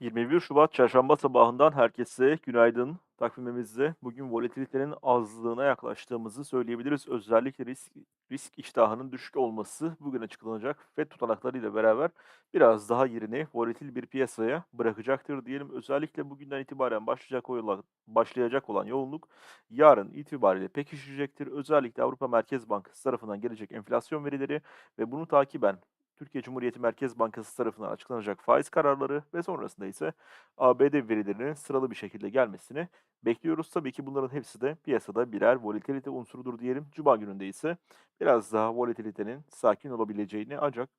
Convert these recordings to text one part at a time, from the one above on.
21 Şubat Çarşamba sabahından herkese günaydın. Takvimimizde bugün volatilitenin azlığına yaklaştığımızı söyleyebiliriz. Özellikle risk, risk iştahının düşük olması bugün açıklanacak FED tutanaklarıyla beraber biraz daha yerini volatil bir piyasaya bırakacaktır diyelim. Özellikle bugünden itibaren başlayacak olan, başlayacak olan yoğunluk yarın itibariyle pekişecektir. Özellikle Avrupa Merkez Bankası tarafından gelecek enflasyon verileri ve bunu takiben Türkiye Cumhuriyeti Merkez Bankası tarafından açıklanacak faiz kararları ve sonrasında ise ABD verilerinin sıralı bir şekilde gelmesini bekliyoruz. Tabii ki bunların hepsi de piyasada birer volatilite unsurudur diyelim. Cuma gününde ise biraz daha volatilitenin sakin olabileceğini ancak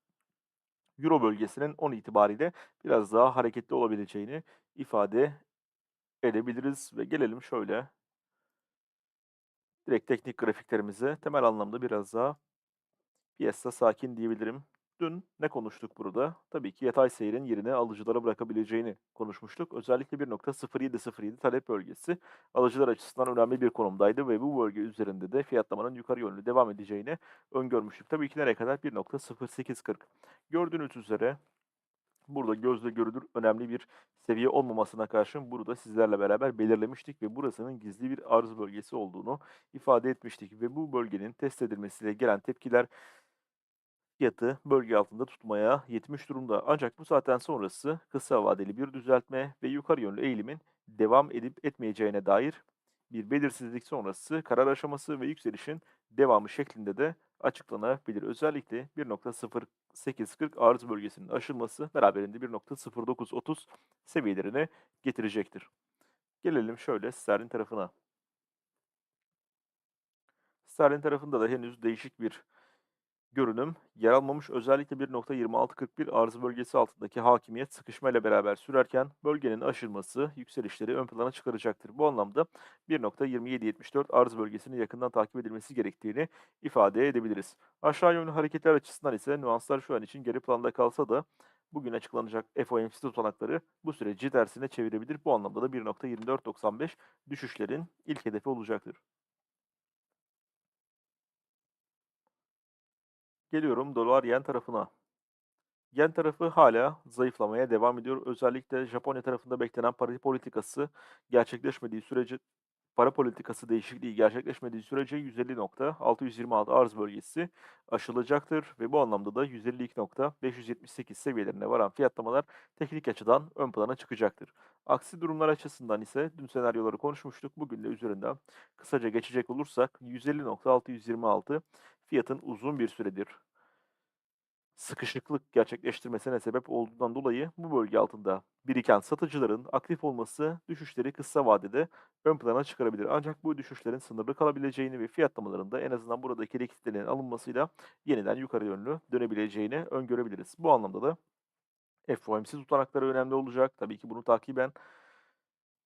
Euro bölgesinin 10 itibariyle biraz daha hareketli olabileceğini ifade edebiliriz ve gelelim şöyle direkt teknik grafiklerimize temel anlamda biraz daha piyasa sakin diyebilirim. Dün ne konuştuk burada? Tabii ki yatay seyrin yerini alıcılara bırakabileceğini konuşmuştuk. Özellikle 1.0707 talep bölgesi alıcılar açısından önemli bir konumdaydı ve bu bölge üzerinde de fiyatlamanın yukarı yönlü devam edeceğini öngörmüştük. Tabii ki nereye kadar? 1.0840. Gördüğünüz üzere burada gözle görülür önemli bir seviye olmamasına karşın burada sizlerle beraber belirlemiştik ve burasının gizli bir arz bölgesi olduğunu ifade etmiştik ve bu bölgenin test edilmesiyle gelen tepkiler fiyatı bölge altında tutmaya yetmiş durumda. Ancak bu saatten sonrası kısa vadeli bir düzeltme ve yukarı yönlü eğilimin devam edip etmeyeceğine dair bir belirsizlik sonrası karar aşaması ve yükselişin devamı şeklinde de açıklanabilir. Özellikle 1.0840 arz bölgesinin aşılması beraberinde 1.0930 seviyelerine getirecektir. Gelelim şöyle sterlin tarafına. Sterlin tarafında da henüz değişik bir görünüm yer almamış. Özellikle 1.2641 arz bölgesi altındaki hakimiyet sıkışma ile beraber sürerken bölgenin aşılması yükselişleri ön plana çıkaracaktır. Bu anlamda 1.2774 arz bölgesini yakından takip edilmesi gerektiğini ifade edebiliriz. Aşağı yönlü hareketler açısından ise nüanslar şu an için geri planda kalsa da bugün açıklanacak FOMC tutanakları bu süreci tersine çevirebilir. Bu anlamda da 1.2495 düşüşlerin ilk hedefi olacaktır. Geliyorum dolar yen tarafına. Yen tarafı hala zayıflamaya devam ediyor. Özellikle Japonya tarafında beklenen para politikası gerçekleşmediği sürece para politikası değişikliği gerçekleşmediği sürece 150.626 arz bölgesi aşılacaktır ve bu anlamda da 152.578 seviyelerine varan fiyatlamalar teknik açıdan ön plana çıkacaktır. Aksi durumlar açısından ise dün senaryoları konuşmuştuk. Bugün de üzerinden kısaca geçecek olursak 150.626 fiyatın uzun bir süredir sıkışıklık gerçekleştirmesine sebep olduğundan dolayı bu bölge altında biriken satıcıların aktif olması düşüşleri kısa vadede ön plana çıkarabilir. Ancak bu düşüşlerin sınırlı kalabileceğini ve fiyatlamaların da en azından buradaki likiditlerin alınmasıyla yeniden yukarı yönlü dönebileceğini öngörebiliriz. Bu anlamda da FOMC tutanakları önemli olacak. Tabii ki bunu takiben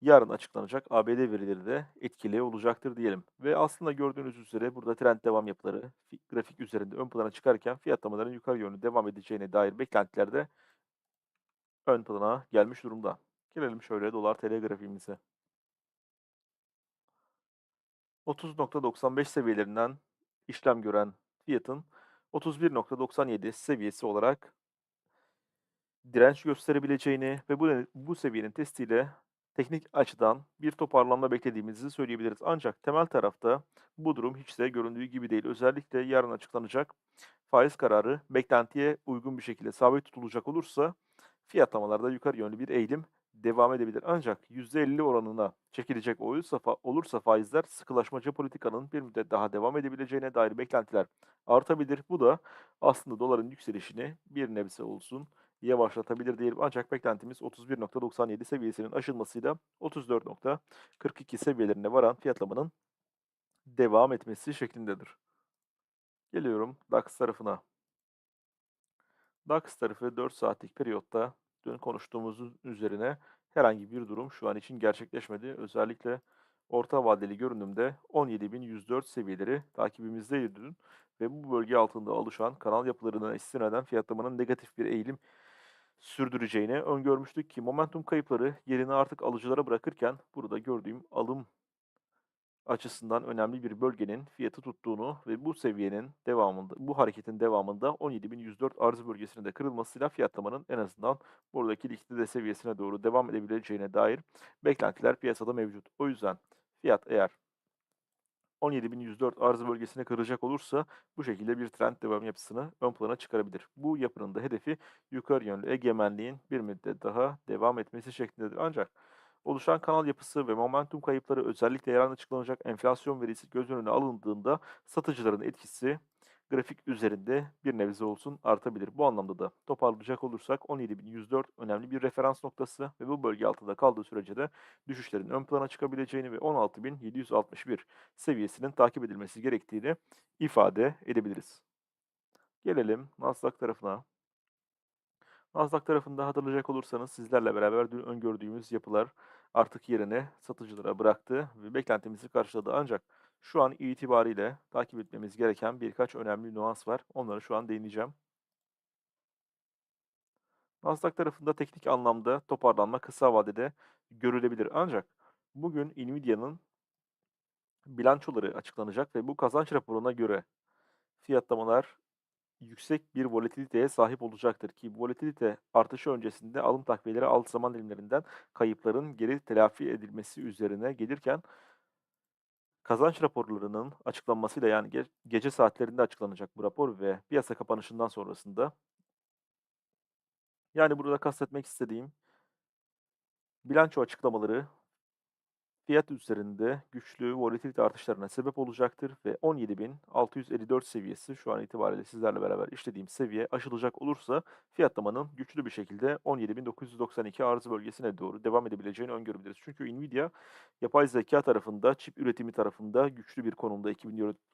yarın açıklanacak ABD verileri de etkili olacaktır diyelim. Ve aslında gördüğünüz üzere burada trend devam yapıları grafik üzerinde ön plana çıkarken fiyatlamaların yukarı yönlü devam edeceğine dair beklentiler de ön plana gelmiş durumda. Gelelim şöyle dolar TL grafiğimize. 30.95 seviyelerinden işlem gören fiyatın 31.97 seviyesi olarak direnç gösterebileceğini ve bu, bu seviyenin testiyle teknik açıdan bir toparlanma beklediğimizi söyleyebiliriz. Ancak temel tarafta bu durum hiç de göründüğü gibi değil. Özellikle yarın açıklanacak faiz kararı beklentiye uygun bir şekilde sabit tutulacak olursa fiyatlamalarda yukarı yönlü bir eğilim devam edebilir. Ancak %50 oranına çekilecek olursa, olursa faizler sıkılaşmacı politikanın bir müddet daha devam edebileceğine dair beklentiler artabilir. Bu da aslında doların yükselişini bir nebze olsun yavaşlatabilir diyelim. Ancak beklentimiz 31.97 seviyesinin aşılmasıyla 34.42 seviyelerine varan fiyatlamanın devam etmesi şeklindedir. Geliyorum DAX tarafına. DAX tarafı 4 saatlik periyotta dün konuştuğumuzun üzerine herhangi bir durum şu an için gerçekleşmedi. Özellikle orta vadeli görünümde 17.104 seviyeleri takibimizdeydi dün ve bu bölge altında alışan kanal yapılarına istinaden fiyatlamanın negatif bir eğilim sürdüreceğini öngörmüştük ki momentum kayıpları yerini artık alıcılara bırakırken burada gördüğüm alım açısından önemli bir bölgenin fiyatı tuttuğunu ve bu seviyenin devamında, bu hareketin devamında 17.104 arz bölgesinin de kırılmasıyla fiyatlamanın en azından buradaki likidite seviyesine doğru devam edebileceğine dair beklentiler piyasada mevcut. O yüzden fiyat eğer 17.104 arz bölgesine kıracak olursa bu şekilde bir trend devam yapısını ön plana çıkarabilir. Bu yapının da hedefi yukarı yönlü egemenliğin bir müddet daha devam etmesi şeklindedir. Ancak oluşan kanal yapısı ve momentum kayıpları özellikle yarın açıklanacak enflasyon verisi göz önüne alındığında satıcıların etkisi grafik üzerinde bir nebze olsun artabilir. Bu anlamda da toparlayacak olursak 17.104 önemli bir referans noktası ve bu bölge altında kaldığı sürece de düşüşlerin ön plana çıkabileceğini ve 16.761 seviyesinin takip edilmesi gerektiğini ifade edebiliriz. Gelelim Nasdaq tarafına. Nasdaq tarafında hatırlayacak olursanız sizlerle beraber dün öngördüğümüz yapılar artık yerine satıcılara bıraktı ve beklentimizi karşıladı. Ancak şu an itibariyle takip etmemiz gereken birkaç önemli nüans var. Onları şu an değineceğim. Nasdaq tarafında teknik anlamda toparlanma kısa vadede görülebilir. Ancak bugün Nvidia'nın bilançoları açıklanacak ve bu kazanç raporuna göre fiyatlamalar yüksek bir volatiliteye sahip olacaktır ki volatilite artışı öncesinde alım takviyeleri alt zaman dilimlerinden kayıpların geri telafi edilmesi üzerine gelirken kazanç raporlarının açıklanmasıyla yani ge gece saatlerinde açıklanacak bu rapor ve piyasa kapanışından sonrasında yani burada kastetmek istediğim bilanço açıklamaları fiyat üzerinde güçlü volatilite artışlarına sebep olacaktır ve 17.654 seviyesi şu an itibariyle sizlerle beraber işlediğim seviye aşılacak olursa fiyatlamanın güçlü bir şekilde 17.992 arz bölgesine doğru devam edebileceğini öngörebiliriz. Çünkü Nvidia yapay zeka tarafında, çip üretimi tarafında güçlü bir konumda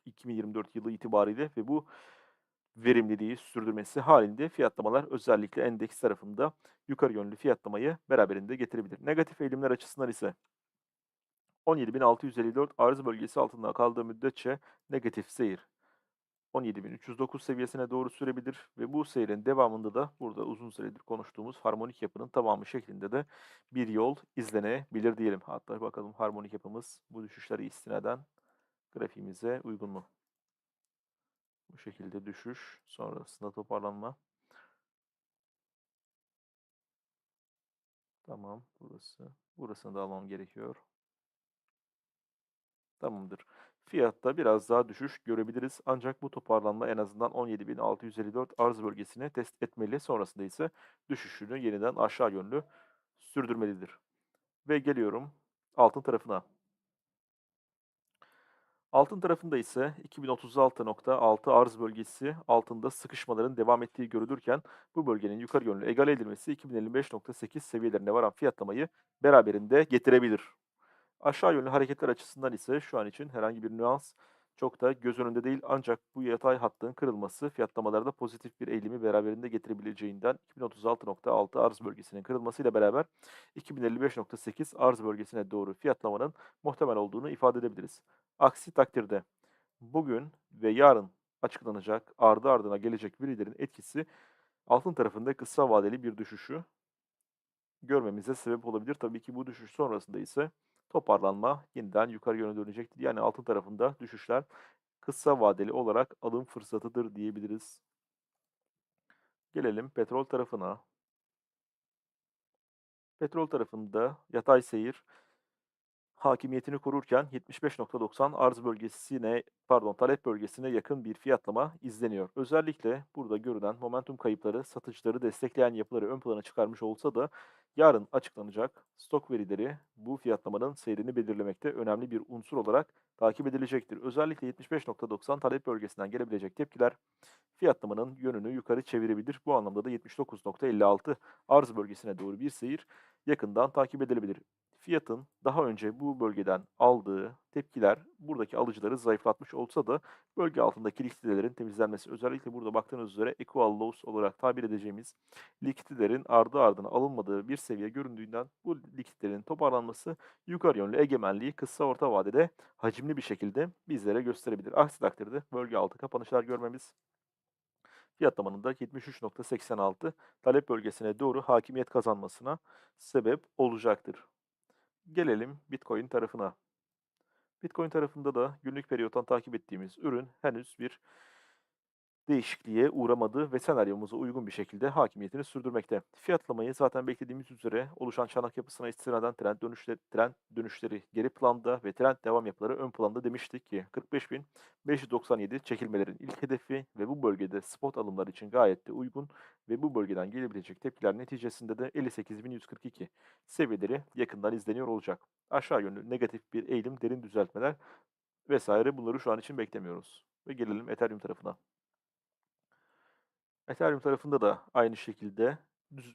2024 yılı itibariyle ve bu verimliliği sürdürmesi halinde fiyatlamalar özellikle endeks tarafında yukarı yönlü fiyatlamayı beraberinde getirebilir. Negatif eğilimler açısından ise 17.654 arz bölgesi altında kaldığı müddetçe negatif seyir 17.309 seviyesine doğru sürebilir ve bu seyrin devamında da burada uzun süredir konuştuğumuz harmonik yapının tamamı şeklinde de bir yol izlenebilir diyelim. Hatta bakalım harmonik yapımız bu düşüşleri istinaden grafiğimize uygun mu? Bu şekilde düşüş sonrasında toparlanma. Tamam burası. Burasını da almam gerekiyor. Tamamdır. Fiyatta biraz daha düşüş görebiliriz. Ancak bu toparlanma en azından 17.654 arz bölgesini test etmeli. Sonrasında ise düşüşünü yeniden aşağı yönlü sürdürmelidir. Ve geliyorum altın tarafına. Altın tarafında ise 2036.6 arz bölgesi altında sıkışmaların devam ettiği görülürken bu bölgenin yukarı yönlü egale edilmesi 2055.8 seviyelerine varan fiyatlamayı beraberinde getirebilir. Aşağı yönlü hareketler açısından ise şu an için herhangi bir nüans çok da göz önünde değil ancak bu yatay hattın kırılması fiyatlamalarda pozitif bir eğilimi beraberinde getirebileceğinden 2036.6 arz bölgesinin kırılmasıyla beraber 2055.8 arz bölgesine doğru fiyatlamanın muhtemel olduğunu ifade edebiliriz. Aksi takdirde bugün ve yarın açıklanacak ardı ardına gelecek verilerin etkisi altın tarafında kısa vadeli bir düşüşü görmemize sebep olabilir. Tabii ki bu düşüş sonrasında ise toparlanma yeniden yukarı yöne dönecektir. Yani altın tarafında düşüşler kısa vadeli olarak alım fırsatıdır diyebiliriz. Gelelim petrol tarafına. Petrol tarafında yatay seyir hakimiyetini korurken 75.90 arz bölgesine pardon talep bölgesine yakın bir fiyatlama izleniyor. Özellikle burada görülen momentum kayıpları satıcıları destekleyen yapıları ön plana çıkarmış olsa da yarın açıklanacak stok verileri bu fiyatlamanın seyrini belirlemekte önemli bir unsur olarak takip edilecektir. Özellikle 75.90 talep bölgesinden gelebilecek tepkiler fiyatlamanın yönünü yukarı çevirebilir. Bu anlamda da 79.56 arz bölgesine doğru bir seyir yakından takip edilebilir fiyatın daha önce bu bölgeden aldığı tepkiler buradaki alıcıları zayıflatmış olsa da bölge altındaki likiditelerin temizlenmesi özellikle burada baktığınız üzere equal lows olarak tabir edeceğimiz likiditelerin ardı ardına alınmadığı bir seviye göründüğünden bu likiditelerin toparlanması yukarı yönlü egemenliği kısa orta vadede hacimli bir şekilde bizlere gösterebilir. Aksi takdirde bölge altı kapanışlar görmemiz fiyatlamanın da 73.86 talep bölgesine doğru hakimiyet kazanmasına sebep olacaktır. Gelelim Bitcoin tarafına. Bitcoin tarafında da günlük periyottan takip ettiğimiz ürün henüz bir değişikliğe uğramadı ve senaryomuza uygun bir şekilde hakimiyetini sürdürmekte. Fiyatlamayı zaten beklediğimiz üzere oluşan çanak yapısına istinaden trend dönüşleri, trend dönüşleri geri planda ve trend devam yapıları ön planda demiştik ki 45.597 çekilmelerin ilk hedefi ve bu bölgede spot alımlar için gayet de uygun ve bu bölgeden gelebilecek tepkiler neticesinde de 58.142 seviyeleri yakından izleniyor olacak. Aşağı yönlü negatif bir eğilim, derin düzeltmeler vesaire bunları şu an için beklemiyoruz. Ve gelelim Ethereum tarafına. Ethereum tarafında da aynı şekilde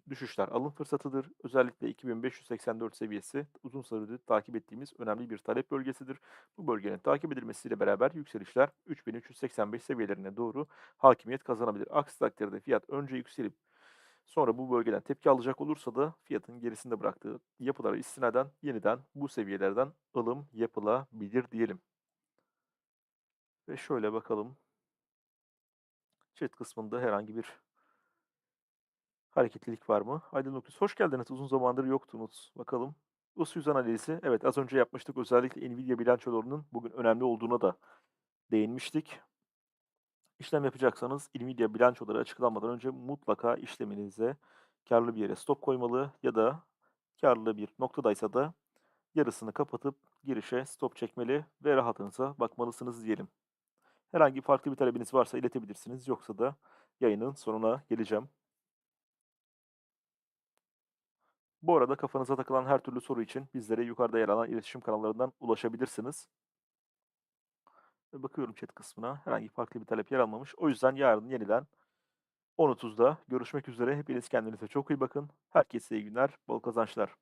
düşüşler alım fırsatıdır. Özellikle 2584 seviyesi uzun süredir takip ettiğimiz önemli bir talep bölgesidir. Bu bölgenin takip edilmesiyle beraber yükselişler 3385 seviyelerine doğru hakimiyet kazanabilir. Aksi takdirde fiyat önce yükselip sonra bu bölgeden tepki alacak olursa da fiyatın gerisinde bıraktığı yapılara istinaden yeniden bu seviyelerden alım yapılabilir diyelim. Ve şöyle bakalım. Chat kısmında herhangi bir hareketlilik var mı? Aydın Okus, hoş geldiniz. Uzun zamandır yoktunuz. Bakalım. US 100 analizi. Evet az önce yapmıştık. Özellikle Nvidia bilançolarının bugün önemli olduğuna da değinmiştik. İşlem yapacaksanız Nvidia bilançoları açıklanmadan önce mutlaka işleminize karlı bir yere stop koymalı ya da karlı bir noktadaysa da yarısını kapatıp girişe stop çekmeli ve rahatınıza bakmalısınız diyelim. Herhangi farklı bir talebiniz varsa iletebilirsiniz. Yoksa da yayının sonuna geleceğim. Bu arada kafanıza takılan her türlü soru için bizlere yukarıda yer alan iletişim kanallarından ulaşabilirsiniz. Bakıyorum chat kısmına. Herhangi farklı bir talep yer almamış. O yüzden yarın yeniden 10.30'da görüşmek üzere. Hepiniz kendinize çok iyi bakın. Herkese iyi günler, bol kazançlar.